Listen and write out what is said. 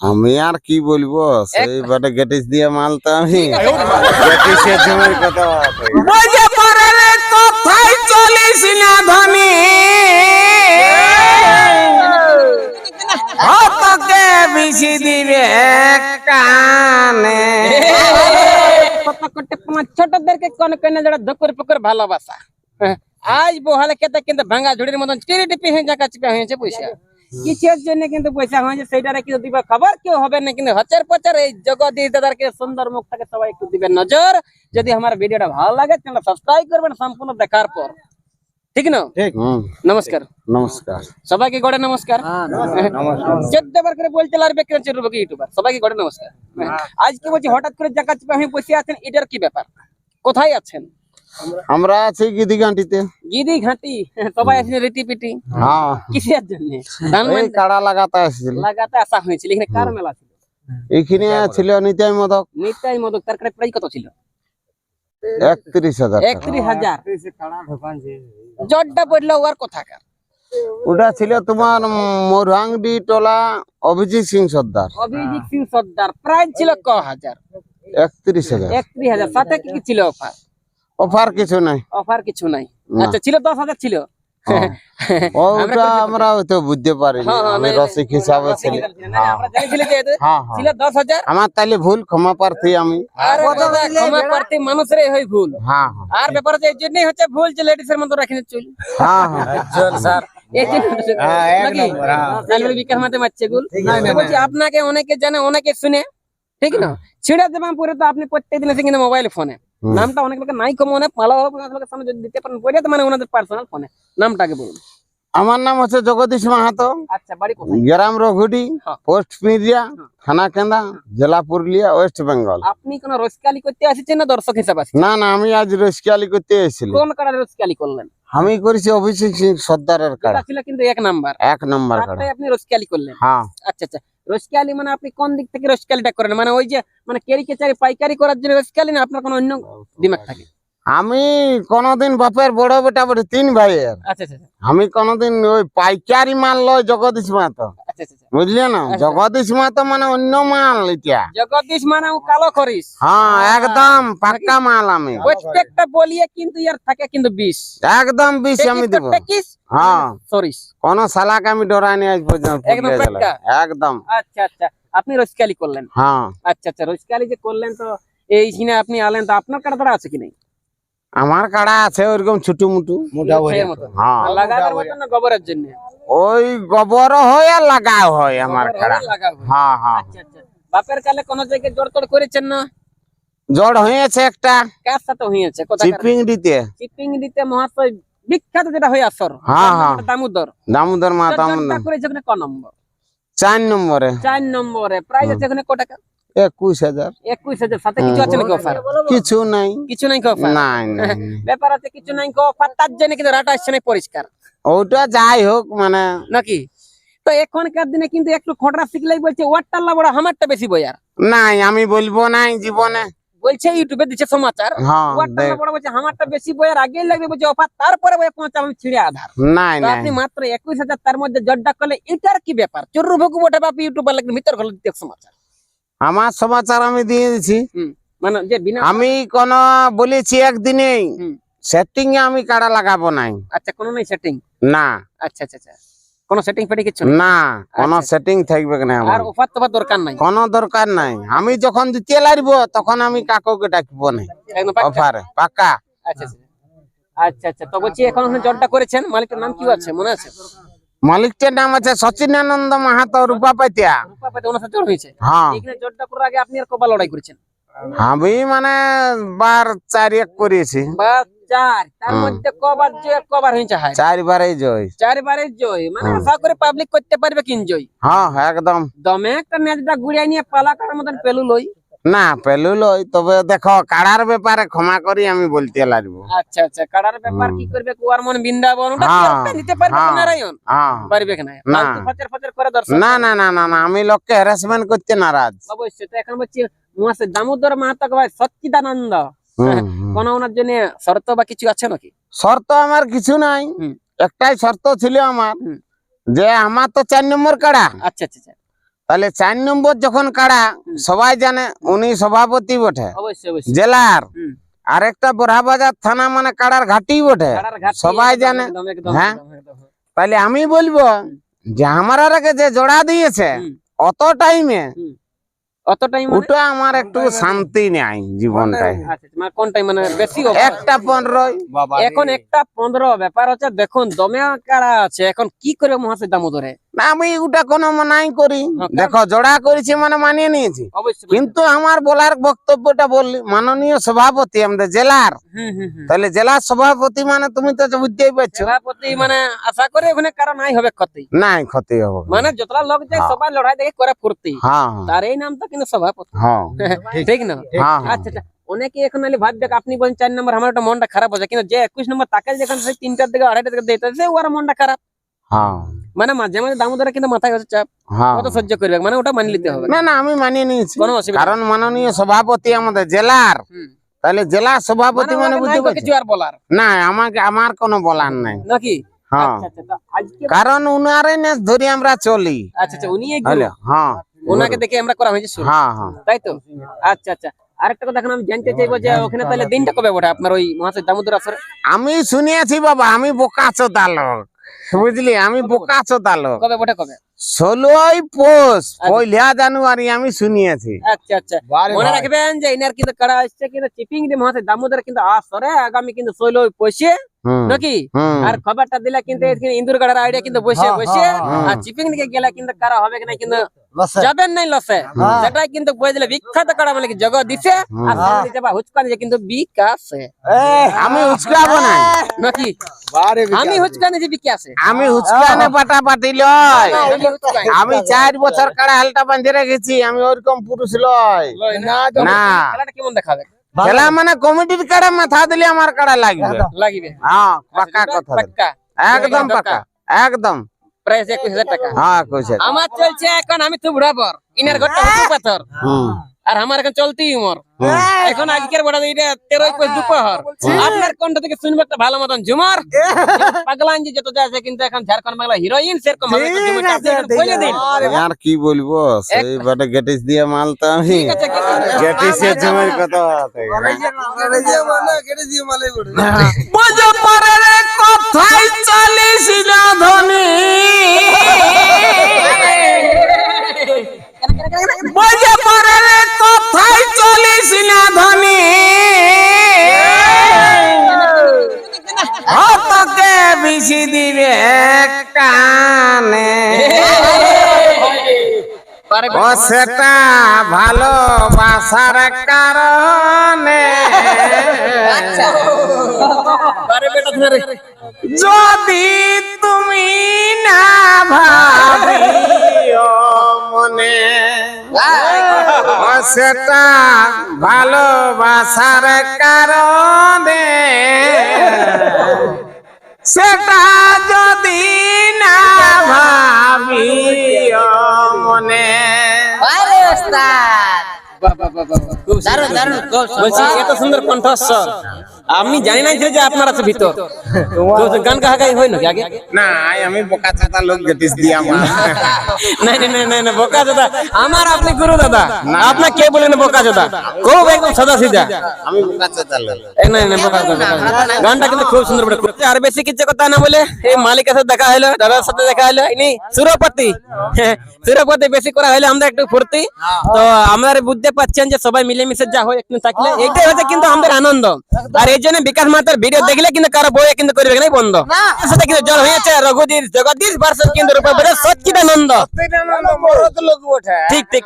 আমি আর কি বলব? সেই বাটে গেটিস দিয়ে মাল তো আমি। গেটিসের জমির কথা বুঝে পারে রে কথাই চলিস না ধনী। তোকে বিশি দিবে কানে। কত কটে পাঁচ ছোটদেরকে কোন কোন জড়া ধকুর পুকুর ভালোবাসা। হ্যাঁ, আজ বহালে কেতে কিন্তু ভাঙা ঝুড়ির মতন টিরি টিপি হয়ে জায়গা চিপে হয়েছে পয়সা কিসের জন্য কিন্তু পয়সা হয়েছে সেইটারে কিন্তু দিবে খবর কেউ হবে না কিন্তু হচার পচার এই জগদীশ দাদারকে সুন্দর মুখটাকে সবাই একটু দিবেন নজর। যদি আমার ভিডিওটা ভালো লাগে চ্যানেল সাবস্ক্রাইব করবেন সম্পূর্ণ দেখার পর। ঠিক না? হুম। নমস্কার। নমস্কার। সবাইকে গড়ে নমস্কার। চোদ্দ বার করে বলতে লাগবে কেন চোদ্দ ইউটিউবার। সবাইকে গড়ে নমস্কার। আজকে বলছি হঠাৎ করে জায়গা চিপে আমি বসে আছেন এটার কি ব্যাপার? কোথায় আছেন? আমরা আছি গিদি ঘাটিতে। গিদি ঘাটি সবাই আছেন রীতি পিটি। হ্যাঁ। কিসের জন্য? ধান এই কাড়া লাগাতে আসছিল। লাগাতে আসা হয়েছিল এখানে কার মেলা ছিল? এইখানে ছিল নিতাই মদক। নিতাই মদক তার কাছে প্রাইস কত ছিল? একত্রিশ হাজার। একত্রিশ হাজার। জটটা পড়ল ওর কোথাকার ওটা ছিল তোমার মরহাংডি টোলা অভিজিৎ সিং সর্দার। অভিজিৎ সিং সর্দার প্রাইস ছিল ক হাজার? একত্রিশ হাজার। একত্রিশ হাজার সাথে কি কি ছিল অফার অফার কিছু নাই। অফার কিছু নাই। আচ্ছা ছিল দশ হাজার ছিল। হ্যাঁ। ওটা আমরা হয়তো বুঝতে পারিনি। হ্যাঁ, আমি রসিক হিসাবে ছিল। ছিল। হ্যাঁ। হ্যাঁ ছিল দশ হাজার। আমার তাইলে ভুল ক্ষমা প্রার্থী আমি। ক্ষমা প্রার্থী মানুষের হয় ভুল। আর ব্যাপার হচ্ছে এই জন্যই হচ্ছে ভুল যে লেডিসের মতো রাখিনি চুল হ্যাঁ? তাহলে তো বলছি আপনাকে অনেকে জানে অনেকে শুনে। ঠিক না? ছিড়ে দেবাম পরে তো আপনি প্রত্যেকদিন এসে কিন্তু মোবাইল ফোনে। নামটা অনেক লোকের নাই কম অনেক ভালো হবে সামনে যদি দিতে পারেন পরে তো মানে ওনাদের পার্সোনাল ফোনে নামটাকে বলুন। আমার নাম হচ্ছে জগদীশ মাহাতো। আচ্ছা বাড়ি কোথায়? গ্রাম রঘুডি হ্যাঁ। পোস্ট মিডিয়া থানা কেন্দা জেলা পুরুলিয়া ওয়েস্ট বেঙ্গল। আপনি কোন রসকালি করতে আসছেন না দর্শক হিসাবে আসছেন? না না আমি আজ রসিকালি করতে এসেছিলাম। কোন কাড়া রসকালি করলেন? আমি করেছি অভিষেক সিং সর্দারের কাড়া ছিল কিন্তু এক নাম্বার। এক নম্বর কাড়া আপনি রসকালি করলেন। হ্যাঁ। আচ্ছা আচ্ছা। রসকালি মানে আপনি কোন দিক থেকে রসকালিটা করেন? মানে ওই যে মানে কেরি কেচারি পাইকারি করার জন্য রসকালি না আপনার কোনো অন্য দিমাগ থাকে? আমি কোনদিন বাপের বড় বেটা বড় তিন ভাইয়ের। আচ্ছা আচ্ছা আচ্ছা, আমি কোনদিন ওই পাইকারি মাল লয় জগদীশ আচ্ছা। বুঝলে না। জগদীশ মাহাতো মানে অন্য মাল এটা। জগদীশ মানে কালো করিস হ্যাঁ একদম পাক্কা মাল আমি। প্রত্যেকটা বলিয়ে কিন্তু ইয়ার থাকে কিন্তু বিষ। একদম বিষ আমি দেব। হ্যাঁ। সরিস কোন সালাক আমি ডরাইনি আজ পর্যন্ত একদম আচ্ছা আচ্ছা। আপনি রসকালি করলেন? হ্যাঁ। আচ্ছা আচ্ছা। রসকালি যে করলেন তো এই সিনে আপনি আলেন তো আপনার কাটা ধরা আছে কি নাই? আমার কাড়া আছে ওইরকম ছোট মুটু। হ্যাঁ। গোবরের জন্য? ওই গোবর হয় আর লাগাও হয় আমার কাড়া। হ্যাঁ হ্যাঁ। আচ্ছা আচ্ছা। বাপের কালে কোন জায়গায় জোর তোর করেছেন না? জড় হয়েছে একটা। কার সাথে হয়েছে? চিপিং দিতে। চিপিং দিতে মহাশয় বিখ্যাত যেটা হয়ে আসর। হ্যাঁ, হ্যাঁ। দামোদর। দামোদর মা দামোদর। করেছে ওখানে ক নম্বর? চার নম্বরে। চার নম্বরে। প্রাইস আছে ওখানে ক টাকা? একুশ হাজার। একুশ হাজার সাথে কিছু আছে নাকি অফার কিছু নাই। কিছু নাই অফার নাই নাই। ব্যাপার আছে কিছু নাই অফার তার জন্য কিন্তু রাটা আসছে না পরিষ্কার। ওটা যাই হোক মানে নাকি? তো এখনকার দিনে কিন্তু একটু খটরা শিখলেই বলছে ওয়ারটা বড় আমারটা বেশি বয়ার। নাই আমি বলব নাই জীবনে। বলছে ইউটিউবে দিচ্ছে সমাচার। হ্যাঁ ওয়ারটা বড় বলছে আমারটা বেশি বয়ার আগেই লাগবে বলছে অফার তারপরে বয়ে পৌঁছা আমি ছিঁড়ে আধার। নাই আপনি মাত্র একুশ হাজার তার মধ্যে জড্ডা করলে এটার কি ব্যাপার? চোর ভোগ বাপি ইউটিউবার লাগবে ভিতর ঘর সমাচার। আমার সমাচার আমি দিয়ে দিছি। মানে যে বিনা আমি কোন বলেছি একদিনেই হুম। সেটিং এ আমি কাড়া লাগাবো নাই। আচ্ছা কোনো নাই সেটিং না। আচ্ছা আচ্ছা আচ্ছা। কোনো সেটিং ফেটিং কিছু না কোন আচ্ছা। সেটিং থাকবে না আমার। আর অফার দরকার নাই? কোনো দরকার নাই। আমি যখন দিতে তখন আমি কাকুকে ডাকবো না? অফারে পাক্কা? আচ্ছা আচ্ছা। আচ্ছা আচ্ছা। তো বলছি এখন জটটা করেছেন মালিকের নাম কি আছে? মনে আছে? মালিকটার নাম আছে সচিনানন্দ মাহাতো রূপা পাইতিয়া। রূপা পাতে ওনার সাথে হয়েছে? হ্যাঁ। এখানে জটটা করার আগে আপনি আর কবা লড়াই করেছেন? আমি মানে বার চার এক করেছি চার তার মধ্যে কবার জয় কবার হয়েছে হায়। জয়। জয় মানে আশা করে পাবলিক করতে পারবে কিন জয়। হ্যাঁ একদম। দমে একটা ম্যাচটা গুড়িয়ে নিয়ে পালা কাটার মতন পেলু লই। না পেলু লই তবে দেখো কাড়ার ব্যাপারে ক্ষমা করি আমি বলতে লাগবো। আচ্ছা আচ্ছা কাটার ব্যাপার কি করবে? কুয়ার মন বৃন্দাবন ওটা কি হ্যাঁ, নিতে পারবে হ্যাঁ। নারায়ণ হ্যাঁ। পারবে কি না? না। ফালতু ফচর ফচর করে দর্শন না না না না আমি লোককে হ্যারাসমেন্ট করতে নারাজ। অবশ্যই তো এখন বলছি মহাশয় দামোদর মাহাতো ভাই সচ্চিদানন্দ। কোন ওনার জন্য শর্ত বা কিছু আছে নাকি? শর্ত আমার কিছু নাই। একটাই শর্ত ছিল আমার যে আমার তো চার নম্বর কাড়া। আচ্ছা আচ্ছা আচ্ছা। তাহলে চার নম্বর যখন কাড়া সবাই জানে উনি সভাপতি বটে। জেলার। আরেকটা বড়াবাজার থানা মানে কাড়ার ঘাটি বটে। সবাই জানে। হ্যাঁ? তাহলে আমি বলব যে আমার আগে যে জোড়া দিয়েছে। অত টাইমে অত টাইম ওটা আমার একটু শান্তি নেই জীবনটায়। আচ্ছা মানে কোন টাইম মানে বেশি একটা পনেরোই এখন একটা পনেরো ব্যাপার হচ্ছে দেখুন দমে কাড়া আছে এখন কি করে মহাশয় দামোদরে আমি ওটা কোনো মানাই করি। হ্যাঁ, দেখো জোড়া করেছি মানে মানিয়ে নিয়েছি। কিন্তু আমার বলার বক্তব্যটা বললি মাননীয় সভাপতি আমাদের জেলার। তাহলে জেলার সভাপতি মানে তুমি তো বুঝতেই পারছ। সভাপতি মানে আশা করে ওখানে কারও নাই হবে ক্ষতি। নাই ক্ষতি হবে। মানে যতটা লোক যায় হ্যাঁ। সবাই লড়াই দেখে করে ফুর্তি হ্যাঁ। তার এই নামটা কিন্তু সভাপতি। ঠিক না? আচ্ছা আচ্ছা। অনেকে এখন নাহলে ভাববে আপনি বলেন চার নম্বর আমার একটা মনটা খারাপ হচ্ছে কিন্তু যে একুশ নম্বর তাকে যখন তিনটার দিকে আড়াইটার দিকে দিতে সে ওর মনটা খারাপ। হ্যাঁ। মানে মাঝে মাঝে দামোদরে কিন্তু মাথায় হচ্ছে চাপ। হ্যাঁ। কত সহ্য করবে? মানে ওটা মানি নিতে হবে। না না আমি মানিয়ে নিয়েছি। কোনো অসুবিধা কারণ মাননীয় সভাপতি আমাদের জেলার। তাহলে জেলা সভাপতি মানে মানে বুঝতে ওকে নাই তো পারছি কিছু আর বলার। না আমাকে আমার কোনো বলার নাই। নাকি? হ্যাঁ। আচ্ছা আচ্ছা কারণ উনারে নেস ধরে আমরা চলি। আচ্ছা আচ্ছা উনি হ্যাঁ। ওনাকে দেখে আমরা করা হয়েছে হ্যাঁ হ্যাঁ। তাই তো? আচ্ছা আচ্ছা। আরেকটা কথা এখন আমি জানতে চাইব যে ওখানে তাহলে দিনটা কবে ওঠে আপনার ওই মহাশয় দামোদর আসরে? আমি শুনিয়েছি বাবা আমি বোকাচো তালক বুঝলি আমি বোকা চোতালো কবে কবে? ষোলোই পোষ পয়লা জানুয়ারি আমি শুনিয়েছি। আচ্ছা আচ্ছা। মনে রাখবেন যে ইনার কিন্তু কারা আসছে কিন্তু চিপিং দিয়ে মহাশয় দামোদর কিন্তু আসরে আগামী কিন্তু ষোলো পয়সে হুম, নাকি? আর খবরটা দিলে কিন্তু এখানে ইন্দুর গাড়ার আইডিয়া কিন্তু বসে বসে। হ্যাঁ। আর চিপিং দিকে গেলে কিন্তু কারা হবে কিনা কিন্তু যাবেন নাই লসে। সেটাই কিন্তু বুঝলে বিখ্যাত কারা মানে কি জগৎ দিছে? আর বা হুচকা দিছে কিন্তু বিকাশে। আমি উচকাবো না নাকি আমি হুচকা দিছি বিকাশে। আমি উচকানে পাটা পাটি লয়। আমি চার বছর কাড়া হালটা বাঁধে রেখেছি আমি ওরকম পুরুষ লয়। না। খেলাটা কেমন দেখাবে? খেলা মানে কমিটির কাড়া মাথা দিলে আমার কাড়া লাগবে। লাগিবে। হ্যাঁ পাকা কথা একদম পাকা। একদম। প্রাইস একুশ হাজার টাকা। হ্যাঁ আমার চলছে এখন আমি তো বুড়াবর ইনার ঘরটা হচ্ছে পাথর। আর আমার এখন চলতি উমর। এখন আজকের বড় এটা তেরো একুশ দুপহর। আপনার কণ্ঠ থেকে শুনবে একটা ভালো মতন ঝুমার। পাগলান যে যত যা আছে কিন্তু এখন ঝাড়খণ্ড বাংলা হিরোইন সেরকম বলে দিন। আর কি বলব? সেই বাটে গেটিস দিয়ে মাল তো আমি। ঠিক আছে, আছে। জমির কথা বুঝে পারে রে কথাই চলিস না ধনী। বুঝে পারে রে কথাই চলিস না ধনী। তোকে বিশি দিবে কানে। ও সেটা ভালোবাসার কারণে। যদি তুমি না ভাবিও মনে সেটা ভালোবাসার কারণে। সেটা যদি বলছি এত সুন্দর কণ্ঠস্বর। আমি জানি না যে আপনার আছে ভিতর। তো গান কাহা গাই হয় নাকি আগে? না আমি বোকা চাতা লোক গেটিস দিয়া আমার নাই নাই নাই নাই, বোকা দাদা আমার আপনি গুরু দাদা। আপনার কে বলেন বোকা দাদা খুব একদম সাদা সিধা আমি বোকা চাতা লোক। নাই নাই বোকা দাদা গানটা কিন্তু খুব সুন্দর। আর বেশি কিছু কথা না বলে এই মালিকের সাথে দেখা হলো দাদার সাথে দেখা হলো ইনি সুরপতি। হ্যাঁ, সুরপতি বেশি করা হলে আমরা একটু ফুর্তি। তো আমরা বুঝতে পারছেন যে সবাই মিলেমিশে যা হয় একটু থাকলে এইটাই হচ্ছে কিন্তু আমাদের আনন্দ। আর এই জন্য বিকাশ মাতার ভিডিও দেখলে কিন্তু কারও বই কিন্তু করবে নাই বন্ধ। সাথে কিন্তু জল হয়েছে রঘুদীর জগদীশ ভার্সেস কিন্তু রূপা সচ্চিদানন্দ ঠিক ঠিক।